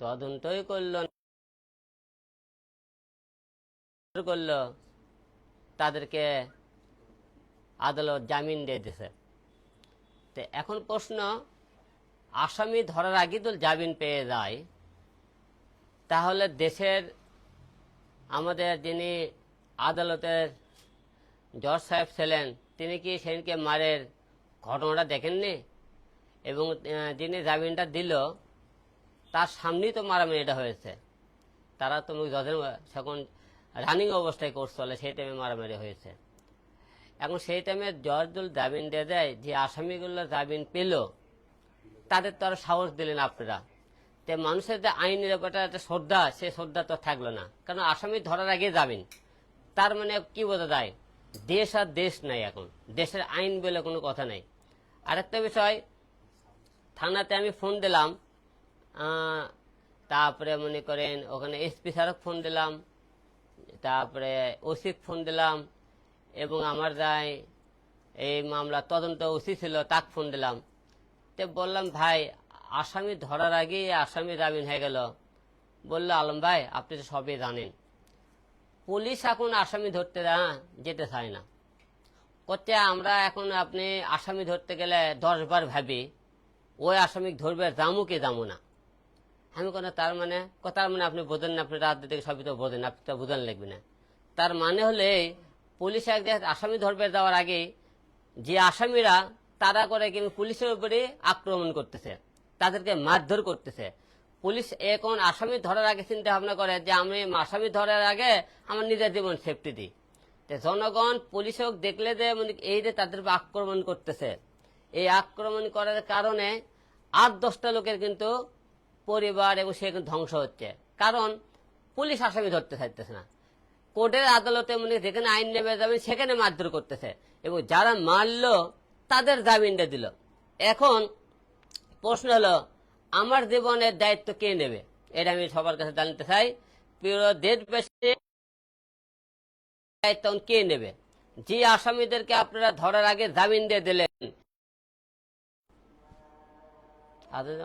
তদন্তই করল। করল। তাদেরকে আদালত জামিন দিয়ে দিছে তো এখন প্রশ্ন, আসামি ধরার আগে তো জামিন পেয়ে যায়, তাহলে দেশের আমাদের যিনি আদালতের জজ সাহেব ছিলেন, তিনি কি সেদিনকে মারের ঘটনাটা দেখেননি? এবং যিনি জামিনটা দিল তার সামনেই তো মারামারিটা হয়েছে। তারা তো জজের তখন রানিং অবস্থায় কোর্স চলে, সেই টাইমে মারামারি হয়েছে। এখন সেই টাইমে যদি জামিন দিয়ে দেয়, যে আসামিগুলো জামিন পেল, তাদের তো আর সাহস দিলেন আপনারা। তে মানুষের যে আইনের ব্যাপারটা একটা শ্রদ্ধা সে শ্রদ্ধা তো থাকল না। কারণ আসামি ধরার আগে যাবেন তার মানে কি বোঝা যায়? দেশ আর দেশ নাই এখন। দেশের আইন বলে কোনো কথা নাই। আরেকটা বিষয়, থানাতে আমি ফোন দিলাম তারপরে মনে করেন ওখানে এসপি স্যারক ফোন দিলাম, তারপরে ওসিক ফোন দিলাম, এবং আমার যাই এই মামলা তদন্ত ওসি ছিল, তাক ফোন দিলাম। তো বললাম, ভাই, আসামি ধরার আগেই আসামি জামিন হয়ে গেল। বলল, আলম ভাই, আপনি তো সবই জানেন। পুলিশ এখন আসামি ধরতে যেতে চায় না। করতে আমরা এখন আপনি আসামি ধরতে গেলে দশ বার ভাবি, ওই আসামি ধরবে জামু কি জামু না। আমি কোনো তার মানে তার মানে আপনি বোঝেন না, আপনি রাত থেকে সবই তো বোঝেন, আপনি তো বোঝেন লাগবে না। তার মানে হলে পুলিশ এক আসামি ধরবে যাওয়ার আগে যে আসামিরা তারা করে কিন্তু পুলিশের উপরে আক্রমণ করতেছে, তাদেরকে মারধর করতেছে। পুলিশ এখন আসামি ধরার আগে চিন্তা ভাবনা করে যে আমি আসামি ধরার আগে আমার নিজের জীবন সেফটি দিই। তো জনগণ পুলিশ হোক দেখলে যে মানে এই যে তাদের আক্রমণ করতেছে, এই আক্রমণ করার কারণে আট দশটা লোকের কিন্তু পরিবার এবং সে ধ্বংস হচ্ছে। কারণ পুলিশ আসামি ধরতে চাইতেছে না। কোর্টের আদালতে মানে যেখানে আইন নেমে যাবে, সেখানে মারধর করতেছে। এবং যারা মারলো, তাদের জামিনটা দিল। এখন প্রশ্ন হলো, আমার জীবনের দায়িত্ব কে নেবে? এটা আমি সবার কাছে জানতে চাই। দায়িত্ব কে নেবে? যে আসামিদেরকে আপনারা ধরার আগে জামিন দিয়ে দিলেন জন্য।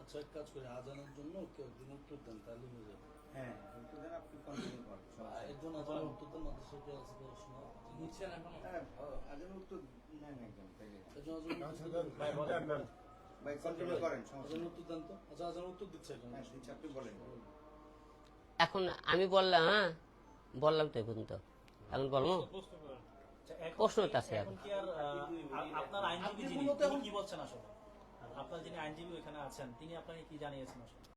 আচ্ছা এক কাজ করি আজানের জন্য কেউ একদিন উত্তর দেন তাহলে হয়ে যাবে। হ্যাঁ একটু দেন আপনি কন্টিনিউ করেন একজন আজান উত্তর দেন মাদ্রাসাতে আছে পড়াশোনা নিচ্ছেন এখন? হ্যাঁ আজান উত্তর নেন একদম তাইলে একজন আজান উত্তর দেন। ভাই কন্টিনিউ করেন আজান উত্তর দেন তো? আচ্ছা আজান উত্তর দিচ্ছে একজন হ্যাঁ দিচ্ছি, আপনি বলেন। এখন আমি বললাম হ্যাঁ? বললাম তো এখন তো। এখন বলব? প্রশ্নটা আছে এখন কি আর আপনার আইনজীবী যিনি তিনি কি বলছেন আসলে? আপনার যিনি আইনজীবী এখানে আছেন তিনি আপনাকে কি জানিয়েছেন আসলে?